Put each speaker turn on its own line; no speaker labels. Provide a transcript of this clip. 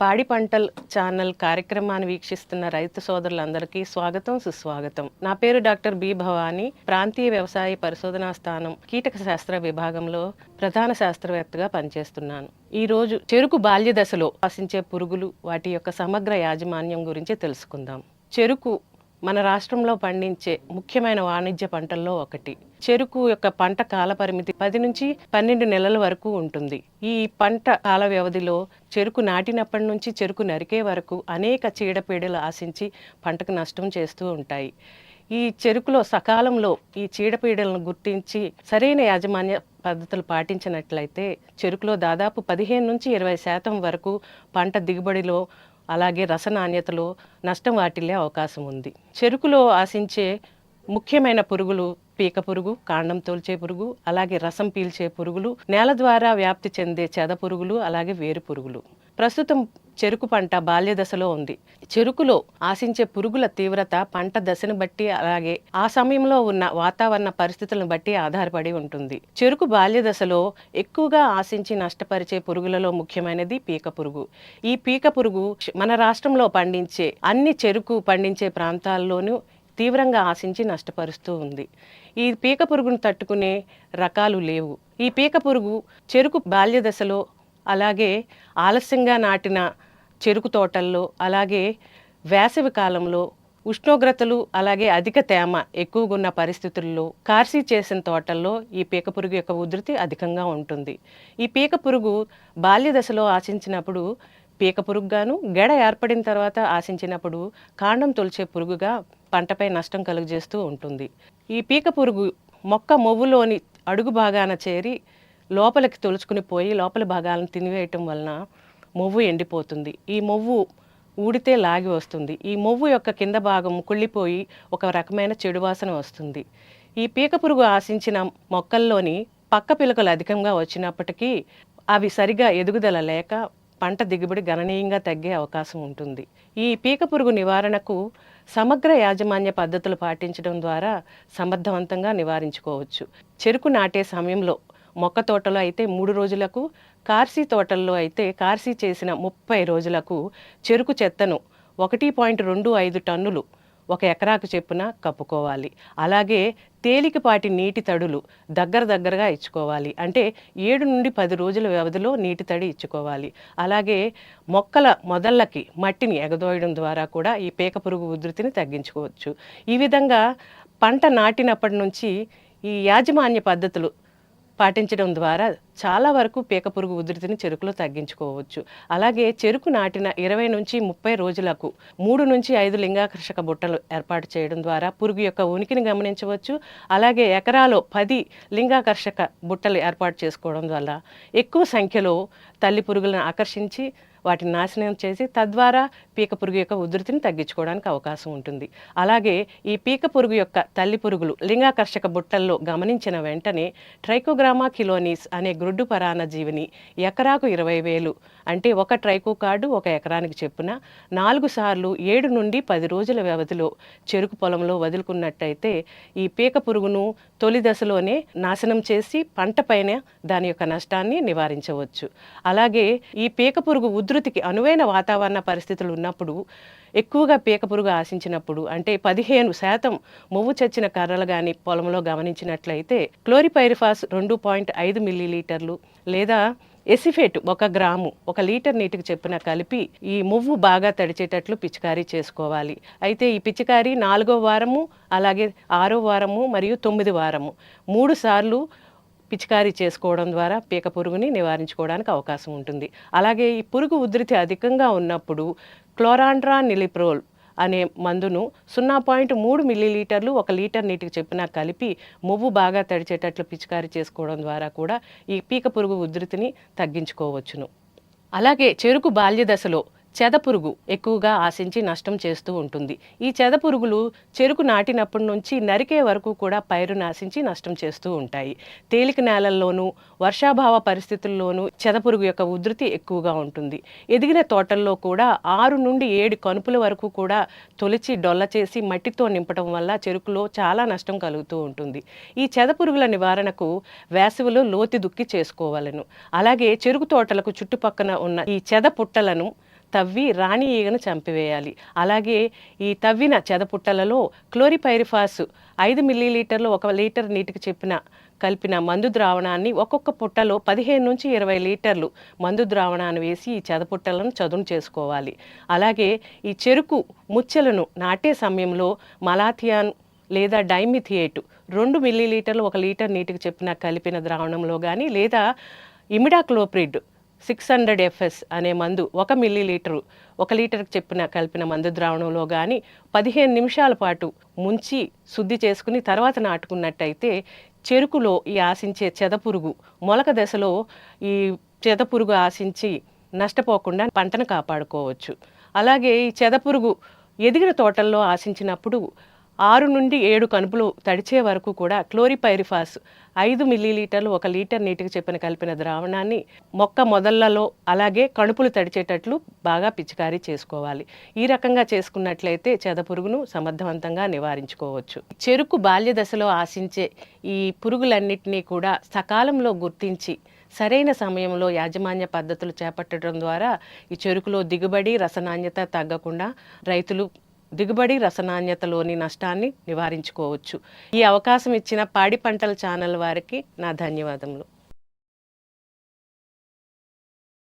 పాడి పంటల్ ఛానల్ కార్యక్రమాన్ని వీక్షిస్తున్న రైతు సోదరులందరికీ స్వాగతం సుస్వాగతం. నా పేరు డాక్టర్ బి భవానీ. ప్రాంతీయ వ్యవసాయ పరిశోధనా స్థానం కీటక శాస్త్ర విభాగంలో ప్రధాన శాస్త్రవేత్తగా పనిచేస్తున్నాను. ఈ రోజు చెరుకు బాల్య దశలో ఆశించే పురుగులు వాటి యొక్క సమగ్ర యాజమాన్యం గురించి తెలుసుకుందాం. చెరుకు మన రాష్ట్రంలో పండించే ముఖ్యమైన వాణిజ్య పంటల్లో ఒకటి. చెరుకు యొక్క పంట కాల పరిమితి పది నుంచి పన్నెండు నెలల వరకు ఉంటుంది. ఈ పంట కాల వ్యవధిలో చెరుకు నాటినప్పటి నుంచి చెరుకు నరికే వరకు అనేక చీడపీడలు ఆశించి పంటకు నష్టం చేస్తూ ఉంటాయి. ఈ చెరుకులో సకాలంలో ఈ చీడపీడలను గుర్తించి సరైన యాజమాన్య పద్ధతులు పాటించినట్లయితే చెరుకులో దాదాపు పదిహేను నుంచి ఇరవై శాతం వరకు పంట దిగుబడిలో అలాగే రస నాణ్యతలో నష్టం వాటిల్లే అవకాశం ఉంది చెరుకులో ఆశించే ముఖ్యమైన పురుగులు పీక పురుగు కాండం తోల్చే పురుగు అలాగే రసం పీల్చే పురుగులు నేల ద్వారా వ్యాప్తి చెందే చెద పురుగులు అలాగే వేరు పురుగులు. ప్రస్తుతం చెరుకు పంట బాల్య దశలో ఉంది. చెరుకులో ఆశించే పురుగుల తీవ్రత పంట దశను బట్టి అలాగే ఆ సమయంలో ఉన్న వాతావరణ పరిస్థితులను బట్టి ఆధారపడి ఉంటుంది. చెరుకు బాల్య దశలో ఎక్కువగా ఆశించి నష్టపరిచే పురుగులలో ముఖ్యమైనది పీక పురుగు. ఈ పీక పురుగు మన రాష్ట్రంలో పండించే అన్ని చెరుకు పండించే ప్రాంతాల్లోనూ తీవ్రంగా ఆశించి నష్టపరుస్తూ ఉంది. ఈ పీక పురుగును తట్టుకునే రకాలు లేవు. ఈ పీక పురుగు చెరుకు బాల్య దశలో అలాగే ఆలస్యంగా నాటిన చెరుకు తోటల్లో అలాగే వేసవి కాలంలో ఉష్ణోగ్రతలు అలాగే అధిక తేమ ఎక్కువగా ఉన్న పరిస్థితుల్లో కార్సీ చేసిన తోటల్లో ఈ పీక పురుగు యొక్క ఉధృతి అధికంగా ఉంటుంది. ఈ పీక పురుగు బాల్య దశలో ఆశించినప్పుడు పీక పురుగుగాను గెడ ఏర్పడిన తర్వాత ఆశించినప్పుడు కాండం తొలిచే పురుగుగా పంటపై నష్టం కలుగజేస్తూ ఉంటుంది. ఈ పీక పురుగు మొక్క మొవ్వులోని అడుగు భాగాన చేరి లోపలికి తొలుచుకుని పోయి లోపలి భాగాలను తినివేయటం వలన మొవ్వు ఎండిపోతుంది. ఈ మొవ్వు ఊడితే లాగి వస్తుంది. ఈ మొవ్వు యొక్క కింద భాగం కుళ్ళిపోయి ఒక రకమైన చెడు వాసన వస్తుంది. ఈ పీక పురుగు ఆశించిన మొక్కల్లోని పక్క పిలకలు అధికంగా వచ్చినప్పటికీ అవి సరిగా ఎదుగుదల లేక పంట దిగుబడి గణనీయంగా తగ్గే అవకాశం ఉంటుంది. ఈ పీక పురుగు నివారణకు సమగ్ర యాజమాన్య పద్ధతులు పాటించడం ద్వారా సమర్థవంతంగా నివారించుకోవచ్చు. చెరుకు నాటే సమయంలో మొక్క తోటలో అయితే మూడు రోజులకు కార్సీ తోటల్లో అయితే కార్సీ చేసిన ముప్పై రోజులకు చెరుకు చెత్తను ఒకటి పాయింట్ రెండు ఐదు టన్నులు ఒక ఎకరాకు చెప్పున కప్పుకోవాలి. అలాగే తేలికపాటి నీటి తడులు దగ్గర దగ్గరగా ఇచ్చుకోవాలి. అంటే ఏడు నుండి పది రోజుల వ్యవధిలో నీటి తడి ఇచ్చుకోవాలి. అలాగే మొక్కల మొదళ్ళకి మట్టిని ఎగదోయడం ద్వారా కూడా ఈ పీక పురుగు ఉధృతిని తగ్గించుకోవచ్చు. ఈ విధంగా పంట నాటినప్పటి నుంచి ఈ యాజమాన్య పద్ధతులు పాటించడం ద్వారా చాలా వరకు పీక పురుగు ఉధృతిని చెరుకులో తగ్గించుకోవచ్చు. అలాగే చెరుకు నాటిన ఇరవై నుంచి ముప్పై రోజులకు మూడు నుంచి ఐదు లింగాకర్షక బుట్టలు ఏర్పాటు చేయడం ద్వారా పురుగు యొక్క ఉనికిని గమనించవచ్చు. అలాగే ఎకరాలో పది లింగాకర్షక బుట్టలు ఏర్పాటు చేసుకోవడం వల్ల ఎక్కువ సంఖ్యలో తల్లి పురుగులను ఆకర్షించి వాటిని నాశనం చేసి తద్వారా పీక పురుగు యొక్క ఉధృతిని తగ్గించుకోవడానికి అవకాశం ఉంటుంది. అలాగే ఈ పీక పురుగు యొక్క తల్లి పురుగులు లింగాకర్షక బుట్టల్లో గమనించిన వెంటనే ట్రైకోగ్రామా కిలోనీస్ అనే గ్రుడ్డు పరాన్న జీవిని ఎకరాకు ఇరవై వేలు అంటే ఒక ట్రైకో కార్డు ఒక ఎకరానికి చెప్పున నాలుగు సార్లు ఏడు నుండి పది రోజుల వ్యవధిలో చెరుకు పొలంలో వదులుకున్నట్టయితే ఈ పీక పురుగును తొలి దశలోనే నాశనం చేసి పంటపైన దాని యొక్క నష్టాన్ని నివారించవచ్చు. అలాగే ఈ పీక పురుగు ఉధృతికి అనువైన వాతావరణ పరిస్థితులు ఉన్నప్పుడు ఎక్కువగా పీక పురుగు ఆశించినప్పుడు అంటే పదిహేను శాతం మువ్వు చచ్చిన కర్రలు కానీ పొలంలో గమనించినట్లయితే క్లోరిపైరిఫాస్ రెండు పాయింట్ ఐదు మిల్లీలీటర్లు లేదా ఎసిఫేట్ ఒక గ్రాము ఒక లీటర్ నీటికి చెప్పిన కలిపి ఈ మువ్వు బాగా తడిచేటట్లు పిచికారీ చేసుకోవాలి. అయితే ఈ పిచికారీ నాలుగో వారము అలాగే ఆరో వారము మరియు తొమ్మిది వారము. మూడు సార్లు పిచికారీ చేసుకోవడం ద్వారా పీక పురుగుని నివారించుకోవడానికి అవకాశం ఉంటుంది. అలాగే ఈ పురుగు ఉధృతి అధికంగా ఉన్నప్పుడు క్లోరాండ్రా నిలిప్రోల్ అనే మందును సున్నా పాయింట్ మూడు మిల్లీలీటర్లు ఒక లీటర్ నీటికి చెప్పినా కలిపి మువ్వు బాగా తడిచేటట్లు పిచికారీ చేసుకోవడం ద్వారా కూడా ఈ పీక పురుగు ఉధృతిని తగ్గించుకోవచ్చును. అలాగే చెరుకు బాల్య దశలో చెద పురుగు ఎక్కువగా ఆశించి నష్టం చేస్తూ ఉంటుంది. ఈ చెద పురుగులు చెరుకు నాటినప్పటి నుంచి నరికే వరకు కూడా పైరు నాశించి నష్టం చేస్తూ ఉంటాయి. తేలిక నేలల్లోనూ వర్షాభావ పరిస్థితుల్లోనూ చెద పురుగు యొక్క ఉధృతి ఎక్కువగా ఉంటుంది. ఎదిగిన తోటల్లో కూడా ఆరు నుండి ఏడు కనుపుల వరకు కూడా తొలిచి డొల్ల చేసి మట్టితో నింపడం వల్ల చెరుకులో చాలా నష్టం కలుగుతూ ఉంటుంది. ఈ చెద పురుగుల నివారణకు వేసవిలో లోతి దుక్కి చేసుకోవాలను. అలాగే చెరుకు తోటలకు చుట్టుపక్కన ఉన్న ఈ చెద పుట్టలను తవ్వి రాణి ఈగను చంపివేయాలి. అలాగే ఈ తవ్విన చెదపుట్టలలో క్లోరిపైరిఫాస్ ఐదు మిల్లీలీటర్లు ఒక లీటర్ నీటికి చెప్పిన కలిపిన మందు ద్రావణాన్ని ఒక్కొక్క పుట్టలో పదిహేను నుంచి ఇరవై లీటర్లు మందు ద్రావణాన్ని వేసి ఈ చెదపుట్టలను చదును చేసుకోవాలి. అలాగే ఈ చెరుకు ముచ్చెలను నాటే సమయంలో మలాథియాన్ లేదా డైమిథియేటు రెండు మిల్లీలీటర్లు ఒక లీటర్ నీటికి చెప్పిన కలిపిన ద్రావణంలో కానీ లేదా ఇమిడాక్లోప్రిడ్ సిక్స్ హండ్రెడ్ ఎఫ్ఎస్ అనే మందు ఒక మిల్లీ లీటరు ఒక లీటర్కి చెప్పిన కలిపిన మందు ద్రావణంలో కానీ పదిహేను నిమిషాల పాటు ముంచి శుద్ధి చేసుకుని తర్వాత నాటుకున్నట్టయితే చెరుకులో ఈ ఆశించే చెదపురుగు మొలక దశలో ఈ చెదపురుగు ఆశించి నష్టపోకుండా పంటను కాపాడుకోవచ్చు. అలాగే ఈ చెదపురుగు ఎదిగిన తోటల్లో ఆశించినప్పుడు ఆరు నుండి ఏడు కనుపులు తడిచే వరకు కూడా క్లోరిపైరిఫాస్ ఐదు మిల్లీలీటర్లు ఒక లీటర్ నీటికి చెప్పిన కలిపిన ద్రావణాన్ని మొక్క మొదళ్ళలో అలాగే కణుపులు తడిచేటట్లు బాగా పిచికారీ చేసుకోవాలి. ఈ రకంగా చేసుకున్నట్లయితే చెదపురుగును సమర్థవంతంగా నివారించుకోవచ్చు. చెరుకు బాల్య దశలో ఆశించే ఈ పురుగులన్నింటినీ కూడా సకాలంలో గుర్తించి సరైన సమయంలో యాజమాన్య పద్ధతులు చేపట్టడం ద్వారా ఈ చెరుకులో దిగుబడి రసనాణ్యత తగ్గకుండా రైతులు దిగుబడి రసనాణ్యతలోని నష్టాన్ని నివారించుకోవచ్చు. ఈ అవకాశం ఇచ్చిన పాడి పంటల ఛానల్ వారికి నా ధన్యవాదములు.